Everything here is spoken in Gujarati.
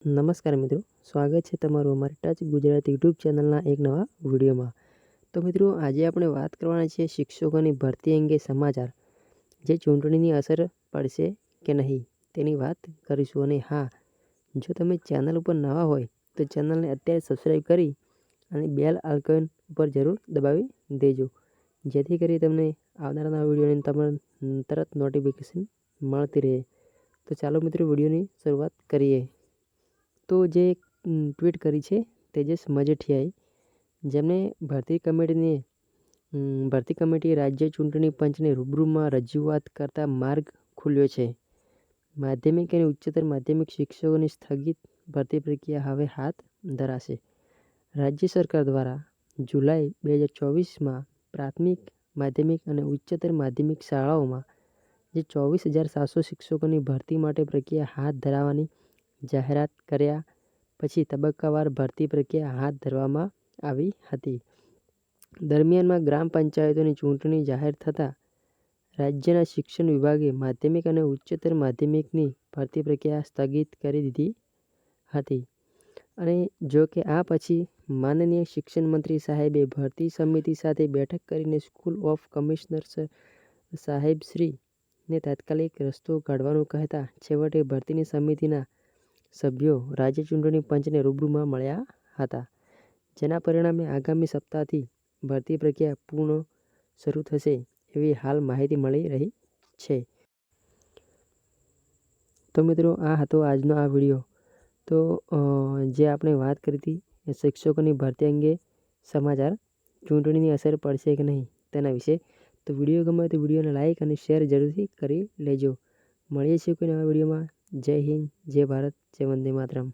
નમસ્કાર મિત્રો, સ્વાગત છે તમારું અમારી ટચ ગુજરાતી યુટ્યુબ ચેનલના એક નવા વિડીયોમાં. તો મિત્રો, આજે આપણે વાત કરવાના છીએ શિક્ષકોની ભરતી અંગે સમાચાર. જે ચૂંટણીની અસર પડશે કે નહીં, તેની વાત કરીશું. અને હા, જો તમે ચેનલ ઉપર નવા હોય, તો ચેનલને અત્યારે સબસ્ક્રાઈબ કરી અને બેલ આઇકન ઉપર જરૂર દબાવી દેજો. જેથી કરી તમને આવનારા નવા વિડીયોની તમને તરત નોટિફિકેશન મળતી રહે. તો ચાલો મિત્રો, વિડીયોની શરૂઆત કરીએ. તો જે ટ્વીટ કરી છે, તેજસ મજેઠિયાએ, જેમણે ભરતી કમિટીને ભરતી કમિટી રાજ્ય ચૂંટણી પંચને રૂબરૂમાં રજૂઆત કરતા માર્ગ ખુલ્યો છે. માધ્યમિક અને ઉચ્ચતર માધ્યમિક શિક્ષકોની સ્થગિત ભરતી પ્રક્રિયા હવે હાથ ધરાશે. રાજ્ય સરકાર દ્વારા જુલાઈ બે હજાર ચોવીસમાં પ્રાથમિક, માધ્યમિક અને ઉચ્ચતર માધ્યમિક શાળાઓમાં જે ચોવીસ હજાર સાતસો શિક્ષકોની ભરતી માટે પ્રક્રિયા હાથ ધરવાની જાહેરાત કર્યા પછી તબક્કાવાર ભરતી પ્રક્રિયા હાથ ધરવામાં આવી હતી. દરમિયાનમાં ગ્રામ પંચાયતોની ચૂંટણી જાહેર થતાં રાજ્યના શિક્ષણ વિભાગે માધ્યમિક અને ઉચ્ચતર માધ્યમિકની ભરતી પ્રક્રિયા સ્થગિત કરી દીધી હતી. અને જો કે આ પછી માનનીય શિક્ષણ મંત્રી સાહેબે ભરતી સમિતિ સાથે બેઠક કરીને સ્કૂલ ઓફ કમિશનર સાહેબશ્રીને તાત્કાલિક રસ્તો કાઢવાનું કહેતા છેવટે ભરતીની સમિતિના સભ્યો રાજ્ય ચૂંટણી પંચને રૂબરૂમાં મળ્યા હતા, જેના પરિણામે આગામી સપ્તાહથી ભરતી પ્રક્રિયા પૂર્ણ શરૂ થશે એવી હાલ માહિતી મળી રહી છે. તો મિત્રો, આ હતો આજનો આ વીડિયો. તો જે આપણે વાત કરી હતી શિક્ષકોની ભરતી અંગે સમાચાર, ચૂંટણીની અસર પડશે કે નહીં તેના વિશે, તો વીડિયો ગમે તો વિડીયોને લાઇક અને શેર જરૂરથી કરી લેજો. મળીએ છીએ કોઈ નવા વિડીયોમાં. જય હિન્દ જય ભારત જય વંદે માતરમ.